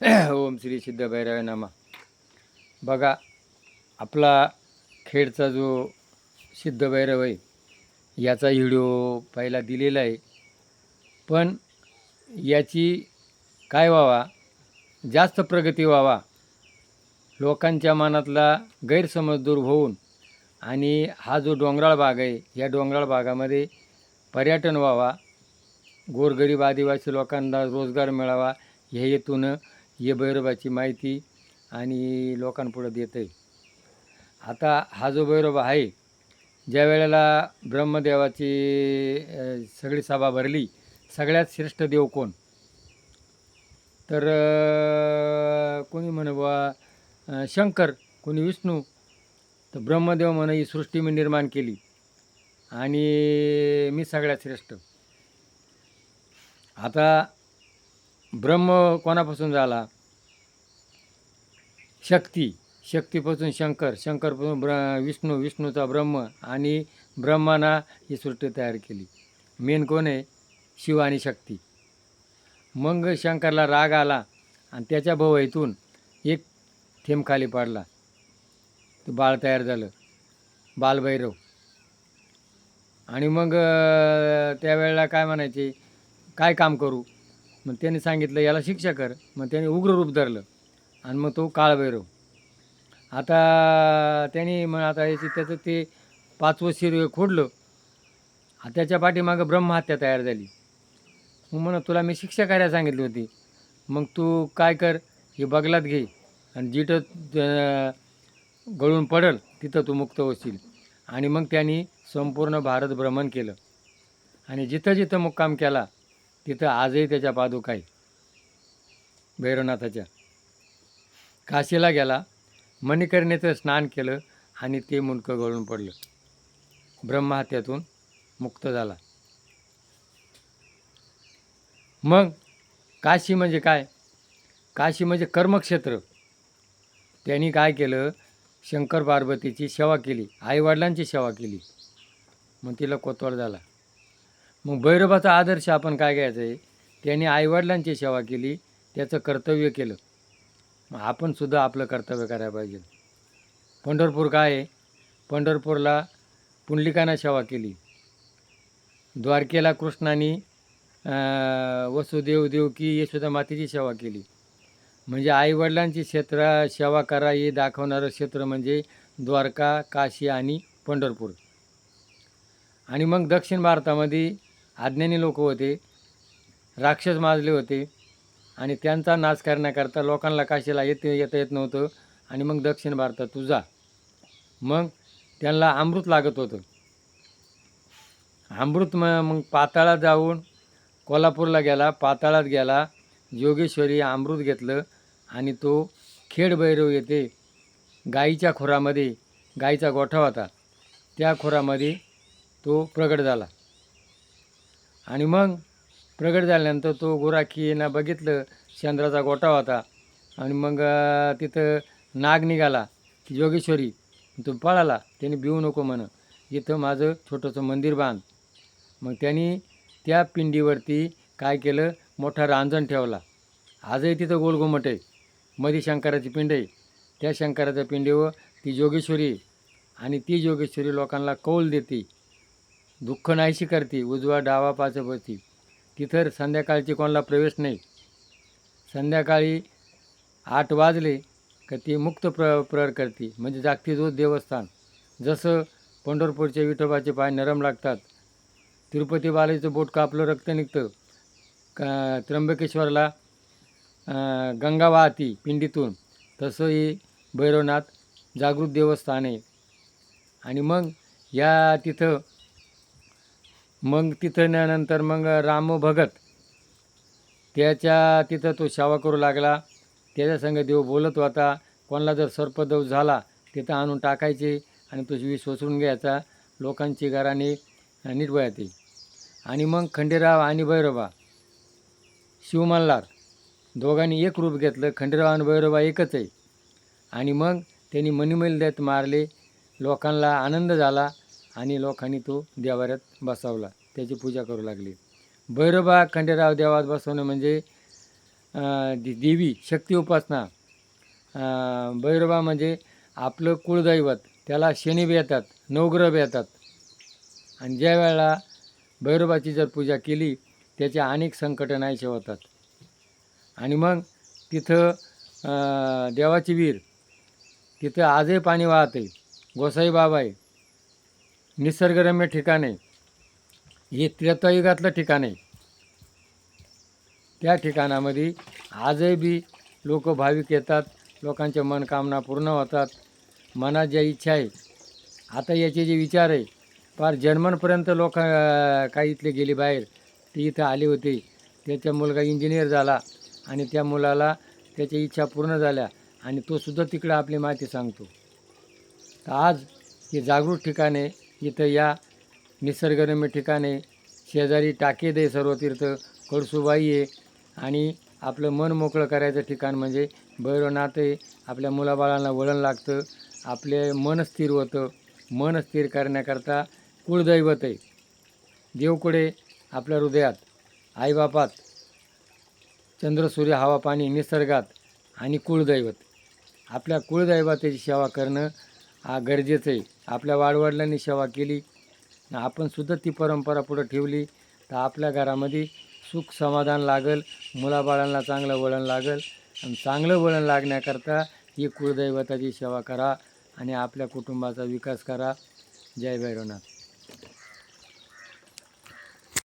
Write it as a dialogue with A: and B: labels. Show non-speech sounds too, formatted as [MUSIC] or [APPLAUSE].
A: [COUGHS] ओम श्री सिद्ध भैरव नामा. बघा आपला खेडचा जो सिद्ध भैरव आहे याचा व्हिडिओ पहिला दिलेला आहे. पण याची काय व्हावा जास्त प्रगती व्हावा लोकांच्या मनातला गैरसमज दूर होऊन आणि हा जो डोंगराळ भाग आहे या डोंगराळ भागामध्ये पर्यटन व्हावा गोरगरीब आदिवासी लोकांना रोजगार मिळावा ह्या हेतून ये भैरवाची माहिती आणि लोकांपुढं देत आहे आता हा जो भैरव आहे ज्या वेळेला ब्रह्मदेवाची सगळी सभा भरली सगळ्यात श्रेष्ठ देव कोण? तर कोणी म्हणे बुवा शंकर कोणी विष्णू तर ब्रह्मदेव म्हणे ही सृष्टी मी निर्माण केली आणि मी सगळ्यात श्रेष्ठ. आता ब्रह्म कोणापासून झाला? शक्ती. शक्तीपासून शंकर. शंकरपासून ब्र विष्णू. विष्णूचा ब्रह्म आणि ब्रह्माना ही सृष्टी तयार केली. मेन कोण आहे? शिव आणि शक्ती. मग शंकरला राग आला आणि त्याच्या भोवईतून एक थेंब खाली पाडला. ते बाळ तयार झालं. बालभैरव. आणि मग त्यावेळेला काय म्हणायचे? काय काम करू? मग त्याने सांगितलं याला शिक्षा कर. मग त्याने उग्र रूप धरलं. आणि मग तो काळभैरव. आता त्याने मग आता याची त्याचं ते पाचवं शिर खोडलं. त्याच्या पाठीमागं ब्रह्महत्या तयार झाली. मग म्हणा तुला मी शिक्षा करायला सांगितली होती. मग तू काय कर? हे बगलात घे. आणि जिथं गळून पडल तिथं तू मुक्त होशील. आणि मग त्यांनी संपूर्ण भारत भ्रमण केलं. आणि जिथं जिथं मुक्काम केला तिथं आजही त्याच्या पादुका आहे भैरवनाथाच्या. काशीला गेला मणिकर्णीचं स्नान केलं आणि ते मुंडकं गळून पडलं. ब्रह्महत्यातून मुक्त झाला. मग काशी म्हणजे काय? काशी म्हणजे कर्मक्षेत्र. त्यांनी काय केलं? शंकर पार्वतीची सेवा केली आईवडिलांची सेवा केली. मग तिला कोतवाल झाला. मग भैरवाचा आदर्श आपण काय घ्यायचं आहे? त्याने आईवडिलांची सेवा केली त्याचं कर्तव्य केलं. मग आपणसुद्धा आपलं कर्तव्य करायला पाहिजे. पंढरपूर काय आहे? पंढरपूरला पुंडलिकांना सेवा केली. द्वारकेला कृष्णाने वसुदेव देवकी यशोदा मातेची सेवा केली. म्हणजे आईवडिलांची क्षेत्र सेवा करा हे दाखवणारं क्षेत्र म्हणजे द्वारका काशी आणि पंढरपूर. आणि मग दक्षिण भारतामध्ये अज्ञानी लोक होते राक्षस माजले होते आणि त्यांचा नाश करण्याकरता लोकांना काशीला येत येता येत नव्हतं आणि मग दक्षिण भारतात तू जा. मग त्यांना अमृत लागत होतं. अमृत म मग पाताळात जाऊन कोल्हापूरला गेला. पाताळात गेला. योगेश्वरी अमृत घेतलं आणि तो खेड भैरव येते गाईच्या खोरामध्ये गाईचा गोठा होता. त्या खोरामध्ये तो प्रगट झाला. आणि मग प्रगट झाल्यानंतर तो गुराखीनं बघितलं चंद्राचा गोठा होता. आणि मग तिथं नाग निघाला की योगेश्वरी तो पळाला त्याने भिवू नको म्हण. इथं माझं छोटंसं मंदिर बांध. मग त्यांनी त्या पिंडीवरती काय केलं? मोठा रांजण ठेवला. आजही तिथं गोलघुमट आहे. मधी शंकराची पिंड आहे. त्या शंकराच्या पिंडीवर ती जोगेश्वरी आणि ती जोगेश्वरी लोकांना कौल देते. दुःख नाहीशी करते उजवा डावा पाचपती तिथं संध्याकाळची कोणाला प्रवेश नाही. संध्याकाळी आठ वाजले का ती मुक्त प्र प्रहर करते. म्हणजे जागती देवस्थान. जसं पंढरपूरच्या विठोबाचे पाय नरम लागतात तिरुपती बालाजीचं बोट कापलं रक्त निघतं. का त्र्यंबकेश्वरला गंगा वाहती पिंडीतून. तसंही भैरवनाथ जागृत देवस्थान आहे. आणि मग या तिथं मग तिथं नंतर मग राम भगत त्याच्या तिथं तो शावा करू लागला. त्याच्या संग देव बोलत होता कोणाला जर सर्पदव झाला तिथं आणून टाकायचे आणि तो विष वसरून घ्यायचा. लोकांची घराने निर्भयातील आणि मग खंडेराव आणि भैरबा शिव मल्हार दोघांनी एक रूप घेतलं. खंडेराव आणि भैरबा एकच आहे. आणि मग त्यांनी मणिमैल देत मारले. लोकांना आनंद झाला. आणि लोकांनी तो देवाऱ्यात बसवला. त्याची पूजा करू लागली. भैरबा खंडेराव देवात बसवणं म्हणजे देवी शक्ती उपासना. भैरोबा भैरबा म्हणजे आपलं कुळदैवत. त्याला शनी बी येतात नवग्रह बी येतात आणि ज्या वेळेला भैरोबाची जर पूजा केली त्याचे अनेक संकटं नाहीसे होतात. आणि मग तिथं देवाची वीर. तिथं आजही पाणी वाहते. गोसाई बाबा आहे. निसर्गरम्य ठिकाण आहे हे त्रेतायुगातलं ठिकाण आहे. त्या ठिकाणामध्ये आजही बी लोक भाविक येतात लोकांच्या मनकामना पूर्ण होतात मनात ज्या इच्छा आहे आता याचे जे विचार आहे फार जर्मनपर्यंत लोक काही इथले गेले बाहेर ती इथं आली होती. त्याचा मुलगा इंजिनियर झाला आणि त्या मुलाला त्याच्या इच्छा पूर्ण झाल्या आणि तोसुद्धा तिकडं आपली माहिती सांगतो. तर आज हे जागृत ठिकाणे इथं या निसर्गरम्य ठिकाणे शेजारी टाके दे सर्व तीर्थ कळसुबाई आहे. आणि आपलं मन मोकळं करायचं ठिकाण म्हणजे भैरवनाथ आहे. आपल्या मुलाबाळांना वळण लागतं. आपले मन स्थिर होतं. मन स्थिर करण्याकरता कुळदैवत आहे. देवकुडे आपल्या हृदयात आईबापात चंद्र सूर्य हवा पाणी निसर्गात आणि कुळदैवत. आपल्या कुळदैवताची सेवा करणं हा गरजेचं आहे. आपल्या वाडवडिलांनी सेवा केली. आपण सुद्धा ती परंपरा पुढं ठेवली. तर आपल्या घरामध्ये सुख समाधान लागल मुलाबाळांना चांगलं वळण लागल. आणि चांगलं वळण लागण्याकरता ही कुळदैवताची सेवा करा आणि आपल्या कुटुंबाचा विकास करा. जय भैरवनाथ.